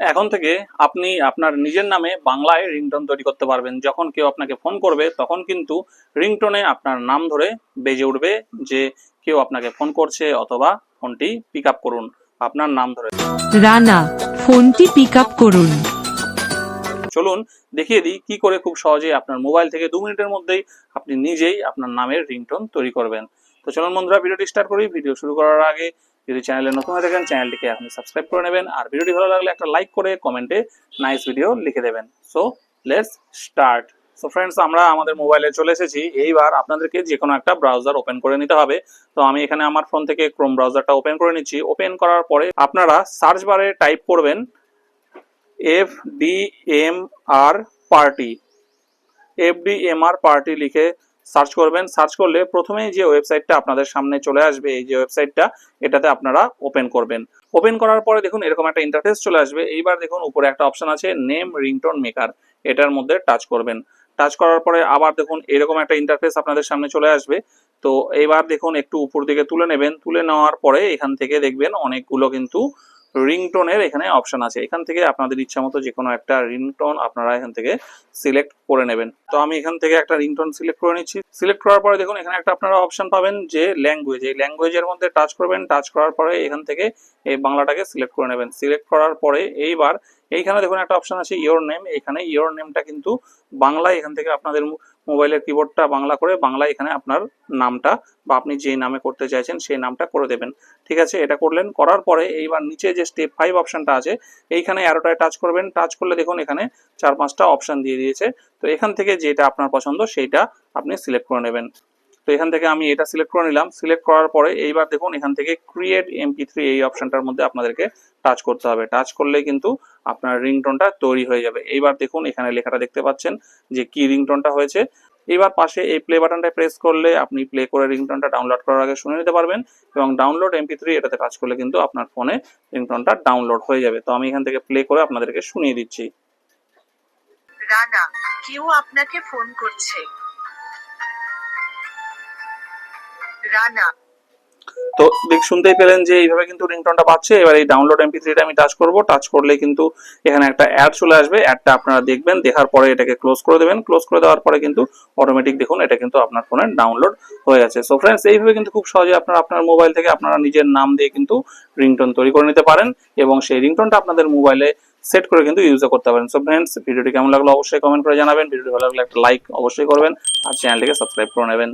এখন থেকে আপনি আপনার নিজের নামে বাংলায় রিংটোন তৈরি করতে পারবেন। যখন কেউ আপনাকে ফোন করবে তখন কিন্তু রিংটোনে আপনার নাম ধরে বেজে উঠবে যে কেউ আপনাকে ফোন করছে অথবা ফোনটি পিক আপ করুন। আপনার নাম ধরে। রানা ফোনটি পিক আপ করুন। চলুন দেখিয়ে দিই কি করে খুব সহজে আপনার মোবাইল থেকে দু মিনিটের মধ্যেই আপনি নিজেই আপনার নামের রিংটোন তৈরি করবেন। তো চলুন বন্ধুরা ভিডিওটি স্টার্ট করি। ভিডিও শুরু করার আগে যদি চ্যানেলে নতুন হয়ে থাকেন চ্যানেলটিকে আপনি সাবস্ক্রাইব করে নেবেন। আর ভিডিওটি ভালো লাগলে একটা লাইক করে কমেন্টে নাইস ভিডিও লিখে দেবেন। So let's start so friends আমরা আমাদের মোবাইলে চলে এসেছি। এইবার আপনাদেরকে যে কোনো একটা ব্রাউজার ওপেন করে নিতে হবে। তো আমি এখানে আমার ফোন থেকে ক্রোম ব্রাউজারটা ওপেন করে নিচ্ছি। ওপেন করার পরে আপনারা সার্চ বারে টাইপ করবেন F D M R party F D M R party লিখে সার্চ করবেন, সার্চ করলে প্রথমেই যে ওয়েবসাইটটা আপনাদের সামনে চলে আসবে, এই যে ওয়েবসাইটটা, এটাতে আপনারা ওপেন করবেন। ওপেন করার পরে দেখুন এরকম একটা ইন্টারফেস চলে আসবে। এইবার দেখুন উপরে একটা অপশন আছে নেম রিংটোন মেকার এটার মধ্যে টাচ করবেন। টাচ করার পরে আবার দেখুন এরকম একটা ইন্টারফেস আপনাদের সামনে চলে আসবে। তো এইবার দেখুন একটু উপর দিকে তুলে নেবেন। তুলে নেওয়ার পরে এখান থেকে দেখবেন অনেকগুলো কিন্তু রিংটোনের এখানে অপশন আছে। এখান থেকে আপনাদের ইচ্ছা মতো যে কোনো একটা রিংটোন আপনারা এখান থেকে সিলেক্ট করে নেবেন। তো আমি এখান থেকে একটা রিংটোন সিলেক্ট করে নিচ্ছি। সিলেক্ট করার পরে দেখুন, এখানে একটা আপনারা অপশন পাবেন যে ল্যাঙ্গুয়েজ এই ল্যাঙ্গুয়েজের মধ্যে টাচ করবেন টাচ করার পরে এখান থেকে এই বাংলাটাকে সিলেক্ট করে নেবেন। সিলেক্ট করার পরে এইবার এইখানে দেখুন একটা অপশন আছে ইওর নেম এখানে ইওর নেমটা কিন্তু বাংলায় এখান থেকে আপনাদের মোবাইলের কিবোর্ডটা বাংলা করে বাংলায় এখানে আপনার নামটা বা আপনি যে নামে করতে চাইছেন সেই নামটা করে দেবেন। ঠিক আছে, এটা করলেন, করার পরে এইবার নিচে যে স্টেপ ফাইভ অপশনটা আছে, এইখানে অ্যারোটায় টাচ করবেন। টাচ করলে দেখুন এখানে চার পাঁচটা অপশন দিয়ে দিয়েছে। তো এখান থেকে যেটা আপনার পছন্দ সেইটা আপনি সিলেক্ট করে নেবেন। তো এখান থেকে আমি এটা সিলেক্ট করে নিলাম। সিলেক্ট করার পরে এইবার দেখুন, এখান থেকে ক্রিয়েট এমপি থ্রি এই অপশনটার মধ্যে আপনাদেরকে টাচ করতে হবে। টাচ করলে কিন্তু আপনার রিংটোনটা তৈরি হয়ে যাবে। এইবার দেখুন, এখানে লেখাটা দেখতে পাচ্ছেন যে কি রিংটোনটা হয়েছে। এবার পাশে এই প্লে বাটনটা প্রেস করলে আপনি প্লে করে রিংটোনটা ডাউনলোড করার আগে শুনে নিতে পারবেন এবং ডাউনলোড এমপি থ্রি এটাতে কাজ করলে কিন্তু আপনার ফোনে রিংটোনটা ডাউনলোড হয়ে যাবে। তো আমি এখান থেকে প্লে করে আপনাদেরকে শুনিয়ে দিচ্ছি। রানা, কেউ আপনাকে ফোন করছে। রানা। তো দেখ, শুনতেই পেলেন যে এইভাবে কিন্তু রিংটোনটা পাচ্ছে। এবার এই ডাউনলোড এমপি থ্রিটা আমি টাচ করব। টাচ করলে কিন্তু এখানে একটা অ্যাড চলে আসবে। অ্যাডটা আপনারা দেখবেন। দেখার পরে এটাকে ক্লোজ করে দেবেন। ক্লোজ করে দেওয়ার পরে কিন্তু অটোমেটিক দেখুন, এটা কিন্তু আপনার ফোনে ডাউনলোড হয়ে গেছে। সো ফ্রেন্ডস এইভাবে কিন্তু খুব সহজে আপনারা আপনার মোবাইল থেকে আপনারা নিজের নাম দিয়ে কিন্তু রিংটোন তৈরি করে নিতে পারেন এবং সেই রিংটোনটা আপনাদের মোবাইলে সেট করে কিন্তু ইউজও করতে পারেন। সো ফ্রেন্ডস ভিডিওটি কেমন লাগল অবশ্যই কমেন্ট করে জানাবেন। ভিডিওটি ভালো লাগলে একটা লাইক অবশ্যই করবেন। আর চ্যানেলটিকে সাবস্ক্রাইব করে নেবেন।